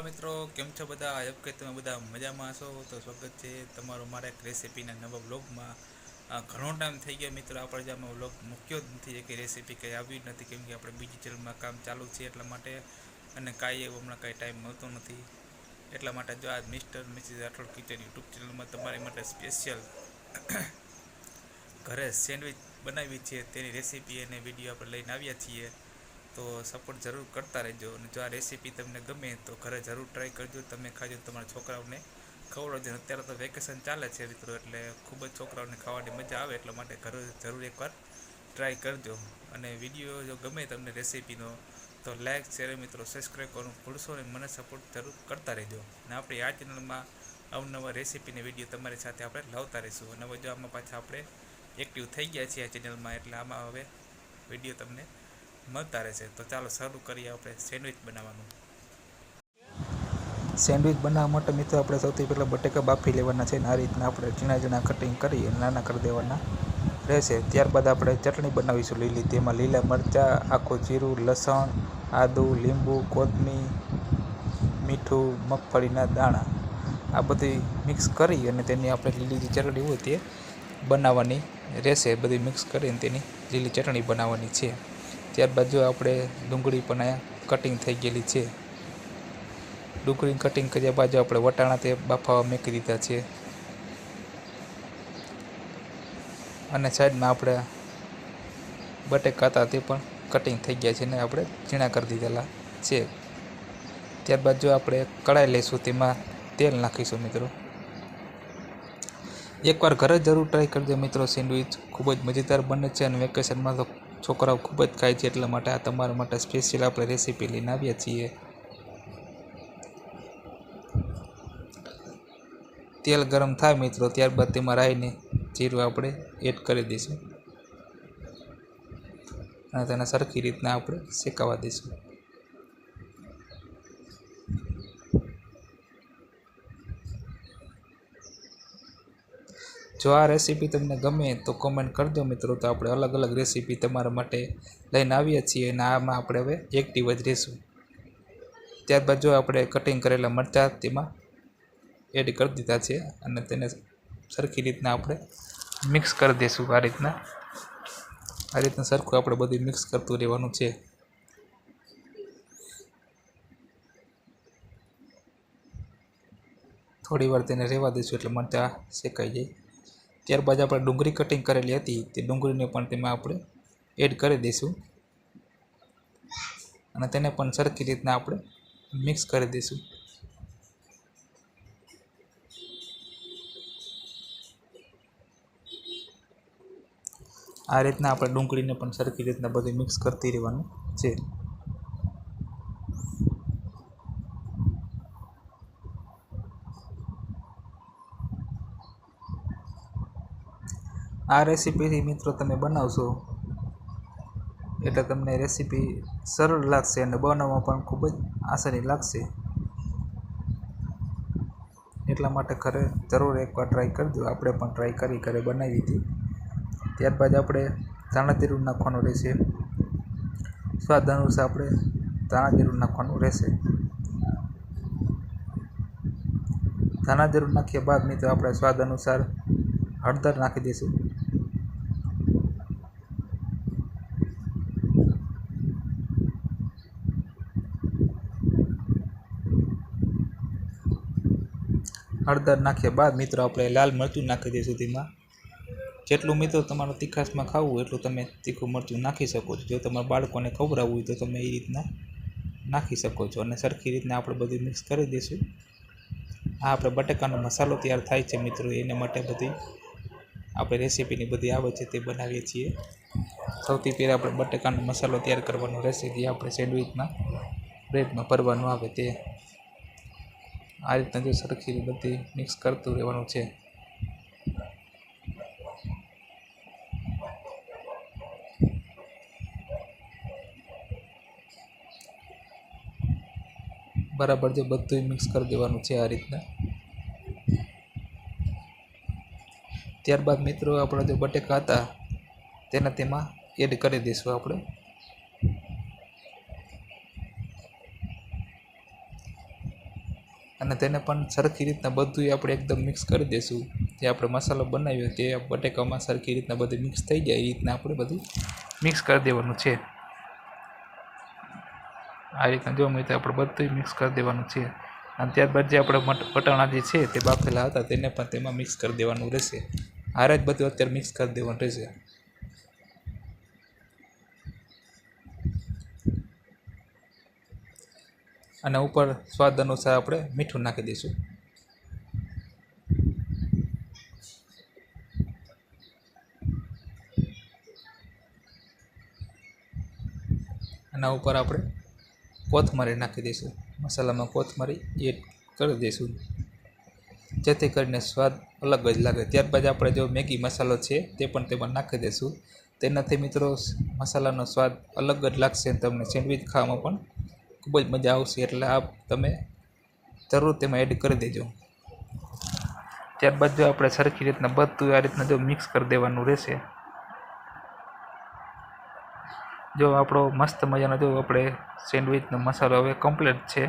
હાલો મિત્રો, કેમ છો બધા? આઈ કે તમે બધા મજામાં હશો. તો સ્વાગત છે તમારો મારા એક રેસીપીના નવા બ્લોગમાં ઘણો ટાઈમ થઈ ગયો મિત્રો, આપણે જે આમાં બ્લોગ મૂક્યો જ નથી કે રેસીપી કંઈ આવી જ નથી, કેમ કે આપણે બીજી ચેનલમાં કામ ચાલુ છે એટલા માટે, અને કાંઈ એવું હમણાં કાંઈ ટાઈમ મળતો નથી. એટલા માટે જો આ Mr, Mrs Rathod kitchen YouTube ચેનલમાં તમારી માટે સ્પેશિયલ ઘરે સેન્ડવિચ બનાવી છે, તેની રેસીપી અને વીડિયો આપણે લઈને આવ્યા છીએ. તો સપોર્ટ જરૂર કરતા રહેજો. અને જો આ રેસીપી તમને ગમે તો ઘરે જરૂર ટ્રાય કરજો. તમે ખાજો તમારા છોકરાઓને ખવડાવજો. અત્યારે તો વેકેશન ચાલે છે મિત્રો, એટલે ખૂબ જ છોકરાઓને ખાવાની મજા આવે, એટલા માટે ઘરે જરૂર એકવાર ટ્રાય કરજો. અને વીડિયો જો ગમે તમને રેસીપીનો તો લાઇક શેર મિત્રો સબસ્ક્રાઈબ કરવાનું ભૂલશો અને મને સપોર્ટ જરૂર કરતા રહેજો. અને આપણે આ ચેનલમાં અવનવા રેસીપીને વીડિયો તમારી સાથે આપણે લાવતા રહીશું. અને હવે જો આમાં પાછા આપણે એક્ટિવ થઈ ગયા છીએ આ ચેનલમાં એટલે આમાં હવે વીડિયો તમને મળતા રહેશે. તો ચાલો શરૂ કરીએ આપણે સેન્ડવિચ બનાવવાનું. સેન્ડવિચ બનાવવા માટે મિત્રો આપણે સૌથી પહેલાં બટેકા બાફી લેવાના છે અને આ રીતના આપણે ઝીણા ઝીણા કટિંગ કરી અને નાના કરી દેવાના રહેશે. ત્યારબાદ આપણે ચટણી બનાવીશું લીલી. તેમાં લીલા મરચાં, આખું જીરું, લસણ, આદું, લીંબુ, કોથમીર, મીઠું, મગફળીના દાણા આ બધી મિક્સ કરી અને તેની આપણે લીલી જે ચટણી હોય તે બનાવવાની રહેશે. બધી મિક્સ કરીને તેની લીલી ચટણી બનાવવાની છે. ત્યારબાદ જો આપણે ડુંગળી પણ કટિંગ થઈ ગયેલી છે. ડુંગળી કટિંગ કર્યા બાદ આપણે વટાણા તે બાફાવા મેકી દીધા છે. અને સાઈડમાં આપણે બટેકા હતા તે પણ કટિંગ થઈ ગયા છે ને આપણે ઝીણા કરી દીધેલા છે. ત્યારબાદ જો આપણે કઢાઈ લઈશું તેમાં તેલ નાખીશું મિત્રો. એકવાર ઘરે જરૂર ટ્રાય કરજો મિત્રો સેન્ડવિચ ખૂબ જ મજેદાર બને છે અને વેકેશનમાં તો છોકરાઓ ખૂબ જ ખાય છે એટલા માટે આ તમારા માટે સ્પેશિયલ આપણે રેસીપી લઈને આવ્યા છીએ. તેલ ગરમ થાય મિત્રો, ત્યારબાદ તેમાં રાઈને જીરું આપણે એડ કરી દઈશું. અને તેને સરખી રીતના આપણે શેકાવા દઈશું. જો આ રેસીપી તમને ગમે તો કોમેન્ટ કરજો મિત્રો તો આપણે અલગ અલગ રેસીપી તમારા માટે લઈને આવીએ છીએ અને આમાં આપણે હવે એક્ટિવ જ રહીશું ત્યારબાદ જો આપણે કટિંગ કરેલા મરચાં તેમાં એડ કરી દીધા છે અને તેને સરખી રીતના આપણે મિક્સ કરી દઈશું આ રીતના. આ રીતના સરખું આપણે બધું મિક્સ કરતું રહેવાનું છે. થોડી વાર તેને રહેવા દઈશું એટલે મરચાં શેકાઈ જાય. ત્યારબાદ આપણે ડુંગળી કટિંગ કરેલી હતી, તે ડુંગળીને પણ તેમાં આપણે એડ કરી દઈશું. અને તેને પણ સરખી રીતના આપણે મિક્સ કરી દઈશું. આ રીતના આપણે ડુંગળીને પણ સરખી રીતના બધું મિક્સ કરતી રહેવાનું છે. આ રેસીપીથી મિત્રો તમે બનાવશો એટલે તમને રેસીપી સરળ લાગશે અને બનાવવામાં પણ ખૂબ જ આસાની લાગશે. એટલા માટે ખરે જરૂર એકવાર ટ્રાય કરજો. આપણે પણ ટ્રાય કરી ઘરે બનાવી હતી. ત્યારબાદ આપણે ધાણા જીરું નાખવાનું રહેશે. સ્વાદ અનુસાર આપણે ધાણા જીરું નાખવાનું રહેશે. ધાણા જીરું નાખ્યા બાદ મિત્રો આપણે સ્વાદ અનુસાર હળદર નાખી દઈશું. હળદર નાખ્યા બાદ મિત્રો આપણે લાલ મરચું નાખી દઈશું તેમાં જેટલું મિત્રો તમારે તીખાશમાં ખાવું એટલું તમે તીખું મરચું નાખી શકો છો. જો તમારા બાળકોને ખવડાવવું હોય તો તમે એ રીતના નાખી શકો છો અને સરખી રીતના આપણે બધું મિક્સ કરી દઈશું. આ આપણે બટાકાનો મસાલો તૈયાર થાય છે મિત્રો, એને માટે બધી આપણે રેસીપીની બધી આવે છે તે બનાવીએ છીએ. સૌથી પહેલાં આપણે બટાકાનો મસાલો તૈયાર કરવાનો રહેશે જે આપણે સેન્ડવિચમાં બ્રેડમાં ભરવાનું આવે તે. આ રીતના જો સરખી બધી મિક્સ કરતું રહેવાનું છે. બરાબર જે બધું મિક્સ કરી દેવાનું છે આ રીતના. ત્યારબાદ મિત્રો આપણા જે બટેકા હતા, તેના તેમાં એડ કરી દઈશું આપણે. અને તેને પણ સરખી રીતના બધું આપણે એકદમ મિક્સ કરી દઈશું જે આપણે મસાલો બનાવ્યો તે બટેકામાં સરખી રીતના બધું મિક્સ થઈ જાય, એ રીતના આપણે બધું મિક્સ કરી દેવાનું છે. આ રીતના જો મિત્રો આપણે બધું મિક્સ કરી દેવાનું છે. અને ત્યારબાદ જે આપણે વટાણા જે છે તે બાફેલા હતા, તેને પણ તેમાં મિક્સ કરી દેવાનું રહેશે. હારે જ બધું અત્યારે મિક્સ કરી દેવાનું રહેશે. અને ઉપર સ્વાદ અનુસાર આપણે મીઠું નાખી દઈશું. આના ઉપર આપણે કોથમરી નાખી દઈશું. મસાલામાં કોથમરી એડ કરી દઈશું. જેથી કરીને સ્વાદ અલગ જ લાગે. ત્યારબાદ આપણે જો મેગી મસાલો છે તે પણ તેમાં નાખી દઈશું. તેનાથી મિત્રો, મસાલાનો સ્વાદ અલગ જ લાગશે તમને સેન્ડવિચ ખાવામાં પણ ખૂબ જ મજા આવશે એટલે આપ તમે જરૂર તેમાં એડ કરી દેજો. ત્યારબાદ જો આપણે સરખી રીતના બધું આ રીતના જો મિક્સ કરી દેવાનું રહેશે. જો આપણો મસ્ત મજાનો જો આપણે સેન્ડવિચનો મસાલો હવે કમ્પ્લીટ છે.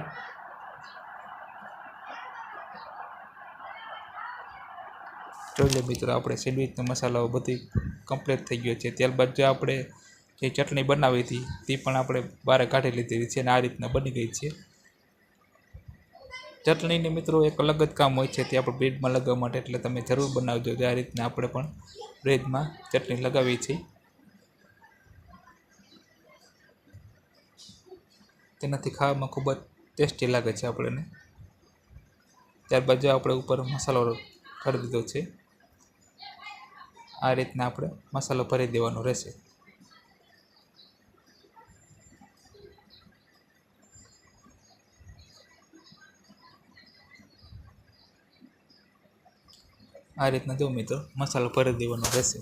જોઈ લો મિત્રો, આપણે સેન્ડવિચનો મસાલો બધી કમ્પ્લીટ થઈ ગયો છે. ત્યારબાદ જો આપણે જે ચટણી બનાવી હતી, તે પણ આપણે બહાર કાઢી લીધી છે અને આ રીતના બની ગઈ છે. ચટણીને મિત્રો એક અલગ જ કામ હોય છે, તે આપણે બ્રેડમાં લગાવવા માટે, એટલે તમે જરૂર બનાવજો આ રીતના આપણે પણ બ્રેડમાં ચટણી લગાવી છે તેનાથી ખાવામાં ખૂબ જ ટેસ્ટી લાગે છે આપણને. ત્યારબાદ જો આપણે ઉપર મસાલો કરી દીધો છે, આ રીતના આપણે મસાલો ભરી દેવાનો રહેશે. આ રીતના જો મિત્રો, મસાલો ભરી દેવાનો રહેશે.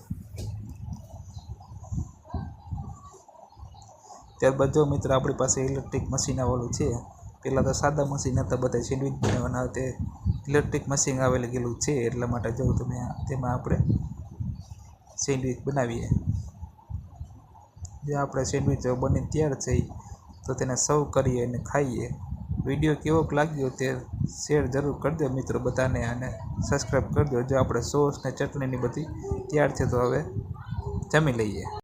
ત્યારબાદ જો મિત્રો આપણી પાસે ઇલેક્ટ્રિક મશીન આવેલું છે, પહેલાં તો સાદા મશીન હતા, બધા સેન્ડવિચ બનાવવાના તે ઇલેક્ટ્રિક મશીન આવેલું ગયેલું છે, એટલા માટે જો તમે તેમાં આપણે સેન્ડવિચ બનાવીએ. જે આપણે સેન્ડવિચ બની તૈયાર થઈ, તો તેને સર્વ કરીએ અને ખાઈએ. વીડિયો કેવો લાગ્યો તે શેર જરૂર કરજો મિત્રો બધાને અને સબસ્ક્રાઈબ કરજો. જો આપણે સોસ ને ચટણીની બધી તૈયાર છે તો હવે જમી લઈએ.